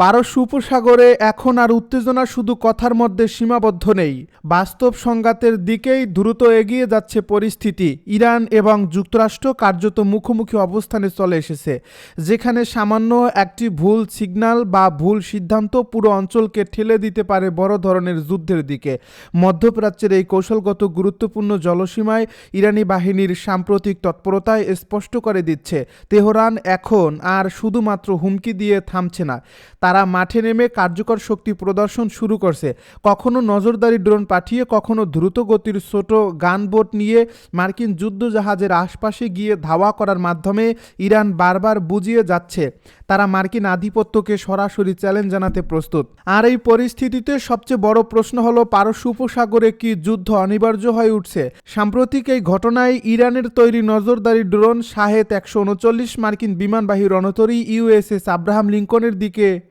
পারস্য উপসাগরে এখন আর উত্তেজনা শুধু কথার মধ্যে সীমাবদ্ধ নেই। বাস্তব সংঘাতের দিকেই দ্রুত এগিয়ে যাচ্ছে পরিস্থিতি। ইরান এবং যুক্তরাষ্ট্র কার্যত মুখোমুখি অবস্থানে চলে এসেছে, যেখানে সামান্য একটি ভুল সিগন্যাল বা ভুল সিদ্ধান্ত পুরো অঞ্চলকে ঠেলে দিতে পারে বড় ধরনের যুদ্ধের দিকে। মধ্যপ্রাচ্যের এই কৌশলগত গুরুত্বপূর্ণ জলসীমায় ইরানি বাহিনীর সাম্প্রতিক তৎপরতায় স্পষ্ট করে দিচ্ছে, তেহরান এখন আর শুধুমাত্র হুমকি দিয়ে থামছে না। তারা মাঠে নেমে কার্যকর শক্তি প্রদর্শন শুরু করছে। কখনো নজরদারি ড্রোন পাঠিয়ে, কখনো দ্রুত গতির ছোট গানবোট নিয়ে মার্কিন যুদ্ধজাহাজের আশপাশে গিয়ে ধাওয়া করার মাধ্যমে ইরান বারবার বুঝিয়ে যাচ্ছে। তারা মার্কিন আধিপত্যকে সরাসরি চ্যালেঞ্জ জানাতে প্রস্তুত। আর এই পরিস্থিতিতে সবচেয়ে বড় প্রশ্ন হলো, পারস্য উপসাগরে কি যুদ্ধ অনিবার্য হয়ে উঠছে? সাম্প্রতিক এই ঘটনায় ইরানের তৈরি নজরদারি ড্রোন শাহেদ একশো উনচল্লিশ মার্কিন বিমানবাহী রণতরী ইউএসএস আব্রাহাম লিঙ্কনের দিকে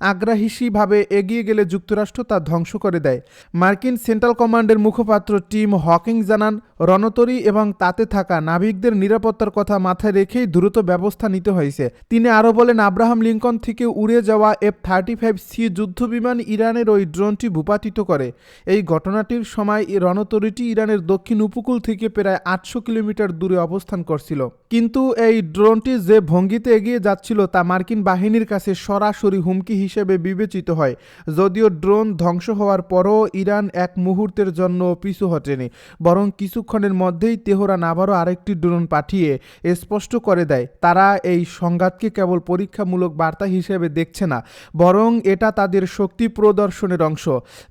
আগ্রাহীষীভাবে এগিয়ে গেলে যুক্তরাষ্ট্র তা ধ্বংস করে দেয়। মার্কিন সেন্ট্রাল কমান্ডের মুখপাত্র টিম হকিং জানান, রণতরী এবং তাতে থাকা নাবিকদের নিরাপত্তার কথা মাথায় রেখেই দ্রুত ব্যবস্থা নিতে হয়েছে। তিনি আরও বলেন, আব্রাহাম লিঙ্কন থেকে উড়ে যাওয়া এফ থার্টি ফাইভ সি যুদ্ধবিমান ইরানের ওই ড্রোনটি ভূপাতিত করে। এই ঘটনাটির সময় এই রণতরীটি ইরানের দক্ষিণ উপকূল থেকে প্রায় আটশো কিলোমিটার দূরে অবস্থান করছিল। কিন্তু এই ড্রোনটি যে ভঙ্গিতে এগিয়ে যাচ্ছিল তা মার্কিন বাহিনীর কাছে সরাসরি হুমকি হিসেবে বিবেচিত হয়। যদিও ড্রোন ধ্বংস হওয়ার পরও ইরান এক মুহূর্তের জন্য পিছু হটেনি, বরং কিছুক্ষণের মধ্যেই তেহরান আবারও আরেকটি ড্রোন পাঠিয়ে স্পষ্ট করে দেয়, তারা এই সংঘাতকে কেবল পরীক্ষামূলক বার্তা হিসেবে দেখছে না, বরং এটা তাদের শক্তি প্রদর্শনের অংশ।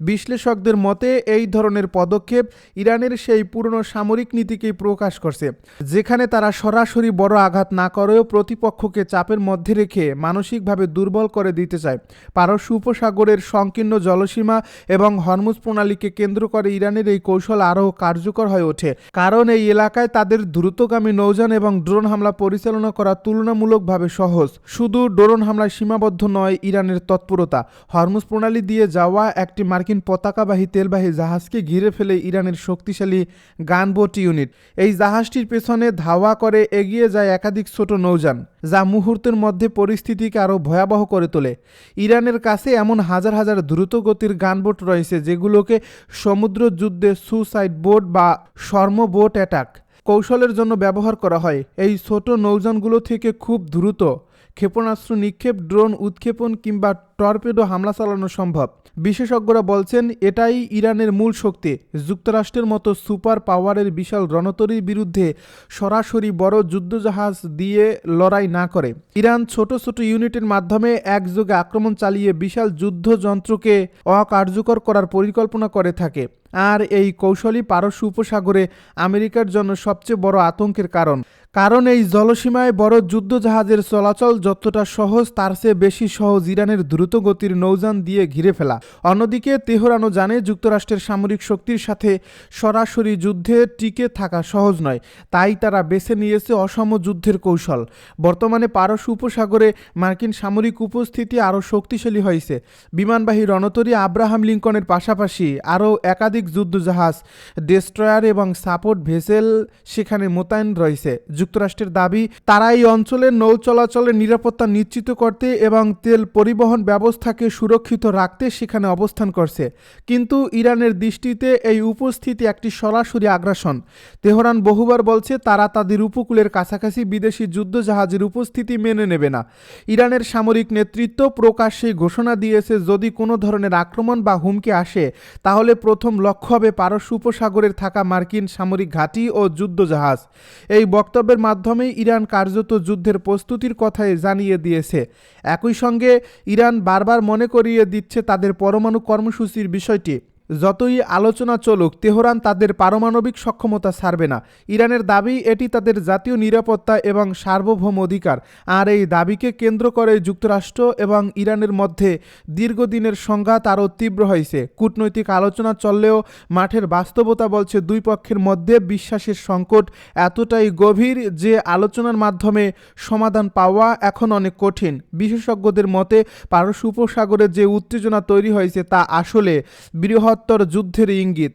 বিশ্লেষকদের মতে, এই ধরনের পদক্ষেপ ইরানের সেই পুরনো সামরিক নীতিকেই প্রকাশ করছে, যেখানে তারা সরাসরি বড় আঘাত না করেও প্রতিপক্ষকে চাপের মধ্যে রেখে মানসিকভাবে দুর্বল করে দিতে চায়। পারস্য উপসাগরের সংকীর্ণ জলসীমা এবং হরমুজ প্রণালীকে কেন্দ্র করে ইরানের এই কৌশল আরও কার্যকর হয়ে ওঠে। কারণ এই এলাকায় তাদের দ্রুতগামী নৌযান এবং ড্রোন হামলা পরিচালনা করা তুলনামূলকভাবে সহজ। শুধু ড্রোন হামলায় সীমাবদ্ধ নয়, ইরানের তৎপরতা। হরমুজ প্রণালী দিয়ে যাওয়া একটি মার্কিন পতাকাবাহী তেলবাহী জাহাজকে ঘিরে ফেলে ইরানের শক্তিশালী গানবোট ইউনিট। এই জাহাজটির পেছনে ধাওয়া করে এগিয়ে যায় একাধিক ছোট নৌযান। যা মুহূর্তের মধ্যে পরিস্থিতিকে আরও ভয়াবহ করে তোলে। ইরানের কাছে এমন হাজার হাজার দ্রুতগতির গানবোট রয়েছে যেগুলোকে সমুদ্র যুদ্ধে সুসাইড বোট বা শর্ম বোট অ্যাটাক কৌশলের জন্য ব্যবহার করা হয়। এই ছোট নৌযানগুলো থেকে খুব দ্রুত ক্ষেপণাস্ত্র নিক্ষেপ ড্রোন উৎক্ষেপণ কিংবা টর্পেডো হামলা চালানো সম্ভব। বিশেষজ্ঞরা বলছেন, এটাই ইরানের মূল শক্তি। যুক্তরাষ্ট্রের মতো সুপার পাওয়ারের বিশাল রণতরীর বিরুদ্ধে সরাসরি বড় যুদ্ধজাহাজ দিয়ে লড়াই না করে। ইরান ছোট ছোট ইউনিটের মাধ্যমে একযোগে আক্রমণ চালিয়ে বিশাল যুদ্ধযন্ত্রকে অকার্যকর করার পরিকল্পনা করে থাকে। আর এই কৌশলই পারস্য উপসাগরে আমেরিকার জন্য সবচেয়ে বড় আতঙ্কের কারণ। কারণ এই জলসীমায় বড় যুদ্ধজাহাজের চলাচল যতটা সহজ, তার চেয়ে বেশি সহজ ইরানের দ্রুতগতির নৌযান দিয়ে ঘিরে ফেলা। অন্যদিকে তেহরানও জানে যুক্তরাষ্ট্রের সামরিক শক্তির সাথে সরাসরি যুদ্ধে টিকে থাকা সহজ নয়, তাই তারা বেছে নিয়েছে অসম যুদ্ধের কৌশল। বর্তমানে পারস্য উপসাগরে মার্কিন সামরিক উপস্থিতি আরও শক্তিশালী হয়েছে। বিমানবাহী রণতরী আব্রাহাম লিঙ্কনের পাশাপাশি আরও একাধিক যুদ্ধজাহাজ, ডেস্ট্রয়ার এবং সাপোর্ট ভেসেল সেখানে মোতায়েন রয়েছে। যুক্তরাষ্ট্রের দাবি, তারা এই অঞ্চলের নৌ চলাচলের নিরাপত্তা নিশ্চিত করতে এবং তেল পরিবহন ব্যবস্থাকে সুরক্ষিত রাখতে সেখানে অবস্থান করছে। কিন্তু ইরানের দৃষ্টিতে এই উপস্থিতি একটি সরাসরি আগ্রাসন। তেহরান বহুবার বলছে তারা তাদের উপকূলের কাছাকাছি বিদেশি যুদ্ধজাহাজের উপস্থিতি মেনে নেবে না। ইরানের সামরিক নেতৃত্ব প্রকাশ্যে ঘোষণা দিয়েছে, যদি কোনো ধরনের আক্রমণ বা হুমকি আসে, তাহলে প্রথম লক্ষ্য হবে পারস্য উপসাগরের থাকা মার্কিন সামরিক ঘাঁটি ও যুদ্ধজাহাজ। এই বক্তব্যের মাধ্যমে ইরান কার্যত যুদ্ধের প্রস্তুতির কথাই জানিয়ে দিয়েছে। একই সঙ্গে ইরান বারবার মনে করিয়ে দিচ্ছে তাদের পরমাণু কর্মসূচির বিষয়টি। যতই আলোচনা চলুক, তেহরান তাদের পারমাণবিক সক্ষমতা ছাড়বে না। ইরানের দাবি, এটি তাদের জাতীয় নিরাপত্তা এবং সার্বভৌম অধিকার। আর এই দাবিকে কেন্দ্র করে যুক্তরাষ্ট্র এবং ইরানের মধ্যে দীর্ঘদিনের সংঘাত আরও তীব্র হয়েছে। কূটনৈতিক আলোচনা চললেও মাঠের বাস্তবতা বলছে দুই পক্ষের মধ্যে বিশ্বাসের সংকট এতটাই গভীর যে আলোচনার মাধ্যমে সমাধান পাওয়া এখন অনেক কঠিন। বিশেষজ্ঞদের মতে, পারস্য উপসাগরে যে উত্তেজনা তৈরি হয়েছে তা আসলে বৃহৎ বৃহত্তর যুদ্ধের ইঙ্গিত।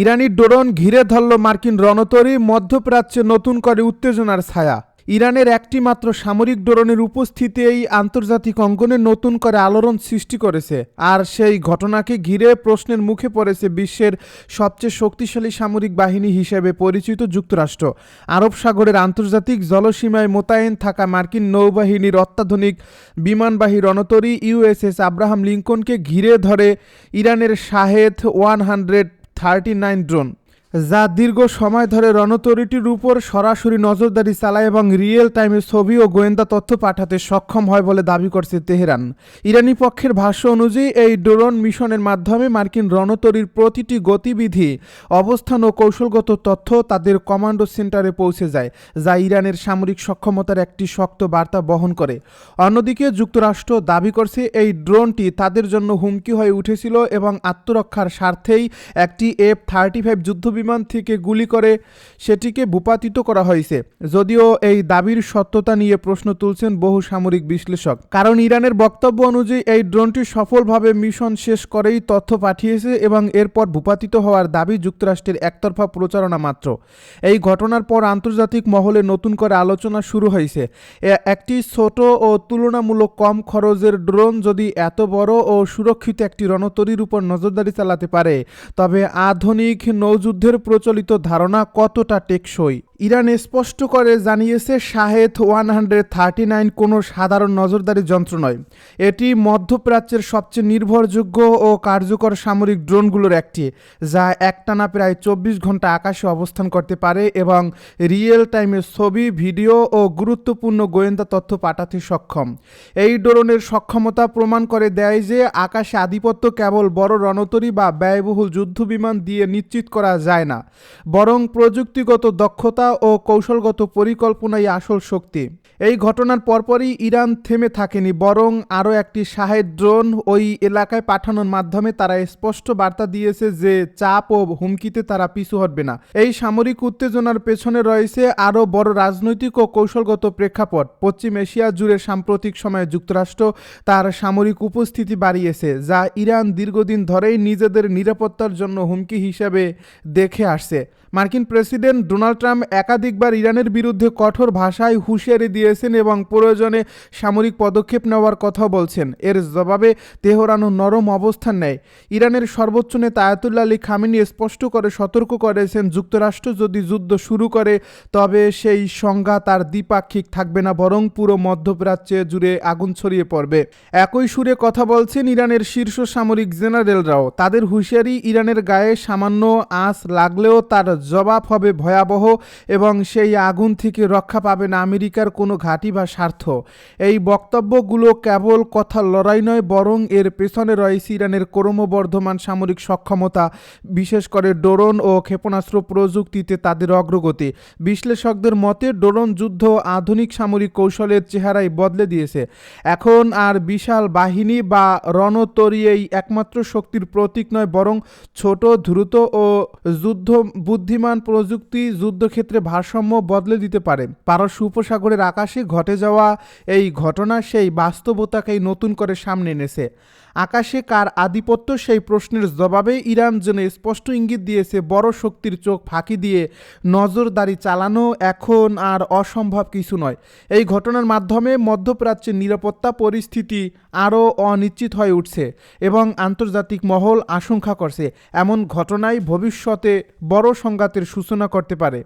ইরানি ড্রোন ঘিরে ধরল মার্কিন রণতরী মধ্যপ্রাচ্যে নতুন করে উত্তেজনার ছায়া। ইরানের একটি মাত্র সামরিক ড্রোনের উপস্থিতি এই আন্তর্জাতিক অঙ্গনে নতুন করে আলোড়ন সৃষ্টি করেছে। আর সেই ঘটনাকে ঘিরে প্রশ্নের মুখে পড়েছে বিশ্বের সবচেয়ে শক্তিশালী সামরিক বাহিনী হিসেবে পরিচিত যুক্তরাষ্ট্র। আরব সাগরের আন্তর্জাতিক জলসীমায় মোতায়েন থাকা মার্কিন নৌবাহিনীর অত্যাধুনিক বিমানবাহী রণতরী ইউএসএস আব্রাহাম লিঙ্কনকে ঘিরে ধরে ইরানের Shahed one hundred thirty nine drone. যা দীর্ঘ সময় ধরে রণতরীটির উপর সরাসরি নজরদারি চালায় এবং রিয়েল টাইমে ছবি ও গোয়েন্দা তথ্য পাঠাতে সক্ষম হয় বলে দাবি করছে তেহরান। ইরানি পক্ষের ভাষ্য অনুযায়ী, এই ড্রোন মিশনের মাধ্যমে মার্কিন রণতরীর প্রতিটি গতিবিধি, অবস্থান ও কৌশলগত তথ্য তাদের কমান্ডো সেন্টারে পৌঁছে যায়, যা ইরানের সামরিক সক্ষমতার একটি শক্ত বার্তা বহন করে। অন্যদিকে যুক্তরাষ্ট্র দাবি করছে, এই ড্রোনটি তাদের জন্য হুমকি হয়ে উঠেছিল এবং আত্মরক্ষার স্বার্থেই একটি এফ থার্টি ফাইভ যুদ্ধবিমান থেকে গুলি করে সেটিকে ভূপাতিত করা হয়েছে। যদিও এই দাবির সত্যতা নিয়ে প্রশ্ন তুলছেন বহু সামরিক বিশ্লেষক। কারণ ইরানের বক্তব্য অনুযায়ী এই ড্রোনটি সফলভাবে মিশন শেষ করেই তথ্য পাঠিয়েছে এবং এরপর ভূপাতিত হওয়ার দাবি যুক্তরাষ্ট্রের একতরফা প্রচারণা মাত্র। এই ঘটনার পর আন্তর্জাতিক মহলে নতুন করে আলোচনা শুরু হয়েছে। একটি ছোট ও তুলনামূলক কম খরচের ড্রোন যদি এত বড় ও সুরক্ষিত একটি রণতরীর উপর নজরদারি চালাতে পারে, তবে আধুনিক নৌযুদ্ধের প্রচলিত ধারণা কতটা টেকসই? ইরান স্পষ্ট করে জানিয়েছে, Shahed one hundred thirty nine কোনো সাধারণ নজরদারি যন্ত্র নয়। এটি মধ্যপ্রাচ্যের সবচেয়ে নির্ভরযোগ্য ও কার্যকর সামরিক ড্রোনগুলোর একটি, যা একটানা প্রায় চব্বিশ ঘণ্টা আকাশে অবস্থান করতে পারে এবং রিয়েল টাইমে ছবি, ভিডিও ও গুরুত্বপূর্ণ গোয়েন্দা তথ্য পাঠাতে সক্ষম। এই ড্রোনের সক্ষমতা প্রমাণ করে দেয় যে, আকাশে আধিপত্য কেবল বড় রণতরী বা ব্যয়বহুল যুদ্ধবিমান দিয়ে নিশ্চিত করা যায় না, বরং প্রযুক্তিগত দক্ষতা ও কৌশলগত পরিকল্পনাই আসল শক্তি। এই ঘটনার পরপরই ইরান থেমে থাকেনি, বরং আরও একটি শাহেদ ড্রোন ওই এলাকায় পাঠানোর মাধ্যমে তারা স্পষ্ট বার্তা দিয়েছে যে চাপ ও হুমকিতে তারা পিছু হটবে না। এই সামরিক উত্তেজনার পেছনে রয়েছে আরও বড় রাজনৈতিক ও কৌশলগত প্রেক্ষাপট। পশ্চিম এশিয়া জুড়ে সাম্প্রতিক সময়ে যুক্তরাষ্ট্র তার সামরিক উপস্থিতি বাড়িয়েছে, যা ইরান দীর্ঘদিন ধরেই নিজেদের নিরাপত্তার জন্য হুমকি হিসেবে দেখে আসছে। মার্কিন প্রেসিডেন্ট ডোনাল্ড ট্রাম্প একাধিকবার ইরানের বিরুদ্ধে কঠোর ভাষায় হুঁশিয়ারি দিয়েছেন এবং প্রয়োজনে সামরিক পদক্ষেপ নেওয়ার কথা বলছেন। এর জবাবে তেহরানও নরম অবস্থান নেয়। ইরানের সর্বোচ্চ নেতা আয়াতুল্লাহ আলী খামিনি স্পষ্ট করে সতর্ক করেছেন, যুক্তরাষ্ট্র যদি যুদ্ধ শুরু করে, তবে সেই সংজ্ঞা তার দ্বিপাক্ষিক থাকবে না, বরং পুরো মধ্যপ্রাচ্যে জুড়ে আগুন ছড়িয়ে পড়বে। একই সুরে কথা বলছেন ইরানের শীর্ষ সামরিক জেনারেলরাও। তাদের হুঁশিয়ারি ইরানের গায়ে সামান্য আঁচ লাগলেও তার জবাব হবে ভয়াবহ এবং সেই আগুন থেকে রক্ষা পাবে না আমেরিকার কোনো ঘাঁটি বা স্বার্থ। এই বক্তব্যগুলো কেবল কথা লড়াই নয়, বরং এর পেছনে রয়েছে ইরানের ক্রমবর্ধমান সামরিক সক্ষমতা, বিশেষ করে ড্রোন ও ক্ষেপণাস্ত্র প্রযুক্তিতে তাদের অগ্রগতি। বিশ্লেষকদের মতে, ড্রোন যুদ্ধ আধুনিক সামরিক কৌশলের চেহারাই বদলে দিয়েছে। এখন আর বিশাল বাহিনী বা রণতরী এই একমাত্র শক্তির প্রতীক নয়, বরং ছোট, দ্রুত ও যুদ্ধ বুদ্ধিমান প্রযুক্তি যুদ্ধক্ষেত্রে ভারসাম্য বদলে দিতে পারে। পারস্য উপসাগরের আকাশে ঘটে যাওয়া এই ঘটনা সেই বাস্তবতাকেই নতুন করে সামনে এনেছে। আকাশে কার আধিপত্য সেই প্রশ্নের জবাবে ইরান যেন স্পষ্ট ইঙ্গিত দিয়েছে, বড় শক্তির চোখ ফাঁকি দিয়ে নজরদারি চালানো এখন আর অসম্ভব কিছু নয়। এই ঘটনার মাধ্যমে মধ্যপ্রাচ্যের নিরাপত্তা পরিস্থিতি আরও অনিশ্চিত হয়ে উঠছে এবং আন্তর্জাতিক মহল আশঙ্কা করছে। এমন ঘটনাই ভবিষ্যতে বড় সংঘাতের সূচনা করতে পারে।